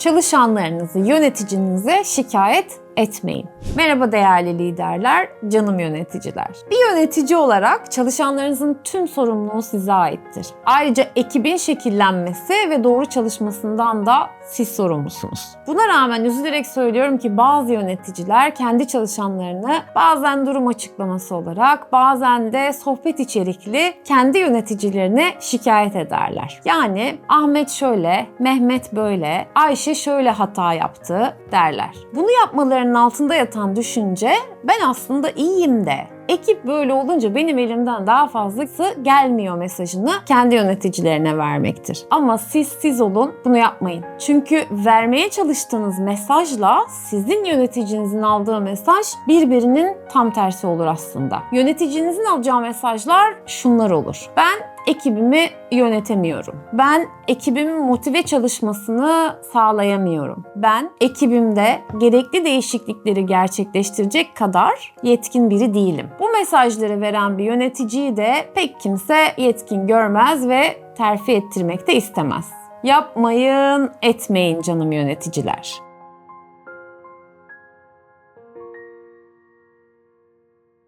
çalışanlarınızı yöneticinize şikayet etmeyin. Merhaba değerli liderler, canım yöneticiler. Bir yönetici olarak çalışanlarınızın tüm sorumluluğu size aittir. Ayrıca ekibin şekillenmesi ve doğru çalışmasından da siz sorumlusunuz. Buna rağmen üzülerek söylüyorum ki bazı yöneticiler kendi çalışanlarını bazen durum açıklaması olarak bazen de sohbet içerikli kendi yöneticilerine şikayet ederler. Yani Ahmet şöyle, Mehmet böyle, Ayşe şöyle hata yaptı derler. Bunu yapmalarının altında yatan düşünce ben aslında iyiyim de ekip böyle olunca benim elimden daha fazlası gelmiyor mesajını kendi yöneticilerine vermektir. Ama siz siz olun bunu yapmayın. Çünkü vermeye çalıştığınız mesajla sizin yöneticinizin aldığı mesaj birbirinin tam tersi olur aslında. Yöneticinizin alacağı mesajlar şunlar olur. Ben ekibimi yönetemiyorum. Ben ekibimin motive çalışmasını sağlayamıyorum. Ben ekibimde gerekli değişiklikleri gerçekleştirecek kadar yetkin biri değilim. Bu mesajları veren bir yöneticiyi de pek kimse yetkin görmez ve terfi ettirmek de istemez. Yapmayın, etmeyin canım yöneticiler.